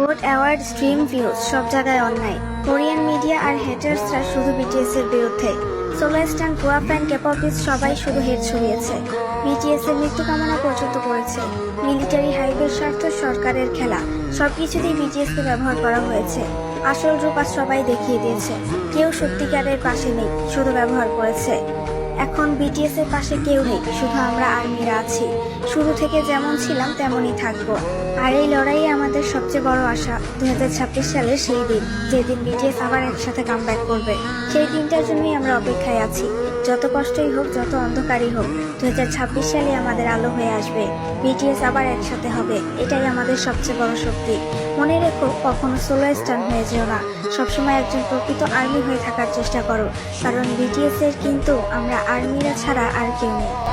Vote award stream views সব জায়গায় অন্যায়। কোরিয়ান মিডিয়া আর হেটার্সরা শুধু বিটিএস এর বিরুদ্ধে। সোলাস্টান গোয়া ফ্যান কেপপিস সবাই শুধু হেড ছড়িয়েছে। বিটিএস এর মৃত্যু কামনা পর্যন্ত করেছে। মিলিটারি হাইওয়ের স্বার্থ সরকারের খেলা। সবকিছুতেই বিটিএস কে ব্যবহার করা হয়েছে। আসল রূপ আজ সবাই দেখিয়ে দিয়েছে। কেউ সত্যিকারের পাশে নেই, শুধু ব্যবহার করেছে। এখন বিটিএস এর পাশে কেউ নেই, শুধু আমরা আর্মিরা আছি। শুরু থেকে যেমন ছিলাম তেমনই থাকব। আর এই লড়াই আমাদের সবচেয়ে বড় আশা দু সালের সেই দিন, যেদিন বিটিএস আবার একসাথে কামব্যাক করবে। সেই দিনটার জন্যই আমরা অপেক্ষায় আছি। যত কষ্টই হোক, যত অন্ধকারই হোক দু ছাব্বিশ সালে আমাদের আলো হয়ে আসবে। বিটিএস আবার একসাথে হবে, এটাই আমাদের সবচেয়ে বড় শক্তি। মনে রেখো, কখনো সোলো স্টান হয়ে যেও না। সবসময় একজন প্রকৃত আর্মি হয়ে থাকার চেষ্টা করো। কারণ বিটিএস এর কিন্তু আমরা আর্মিরা ছাড়া আর কেউ নেই।